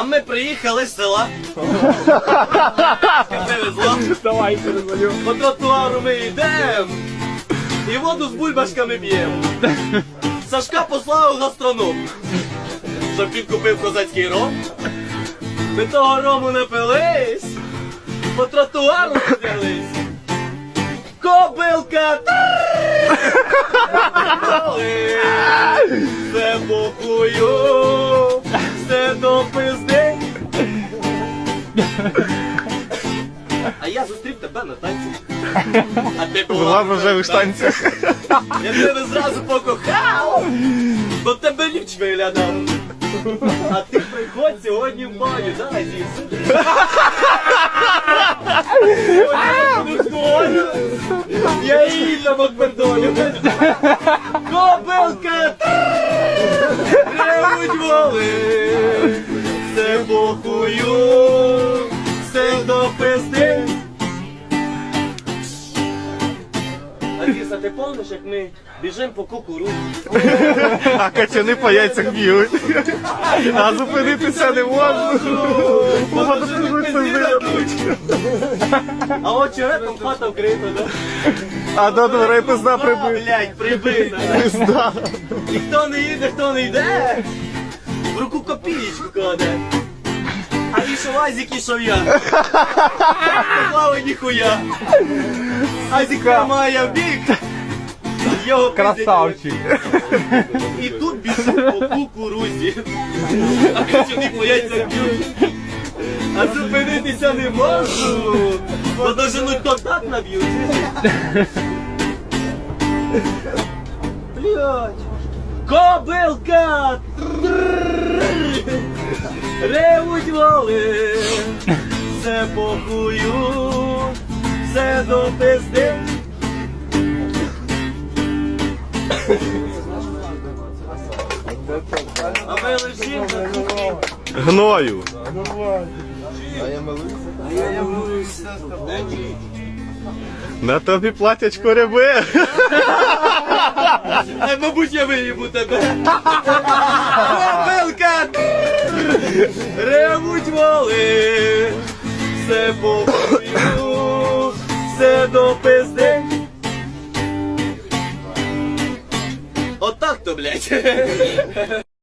А ми приїхали з села. Привезло. Давай перезвоню. По тротуару ми йдемо. І воду з бульбашками б'ємо. Сашка послав гастроном. Щоб він купив козацький ром. Ми того рому не пились. По тротуару роздяглись. Кобилка! Все похую, А я зустрів тебе на танці. А ти була Була в рожевих штанцях. Я тебе зразу покохав, бо тебе ліч виглядав. А ти приходь сьогодні в баню, дай зіси. Я її там отпердолю. Кобилка! Ревуть воли, Аліса, ти помниш, як ми біжимо по кукурудзі? А качани по яйцях б'ють. А зупинитися не можна. Бо А от черепом хата вкрита, да? А до дверей пизда А, прибив. блядь, прибита. Пизда. І хто не їде, хто не йде, в руку копієчку кладе. Ішов Азік, ішов я. Поклали ніхуя. Азік тримає в бік. Його Красавчик. І тут біжу по кукурузі. А качани по б'ють. А зупинитися не можу. Бо доженуть то так наб'ють. Блять. Кобилка! Ревуть воли, все похую, все до пизди. А ми лежимо на кухні. Гною. На тобі платячко. А, мабуть, я виїбу тебе. Ревуть воли, все по бою, все до пизди. Отак то, блядь.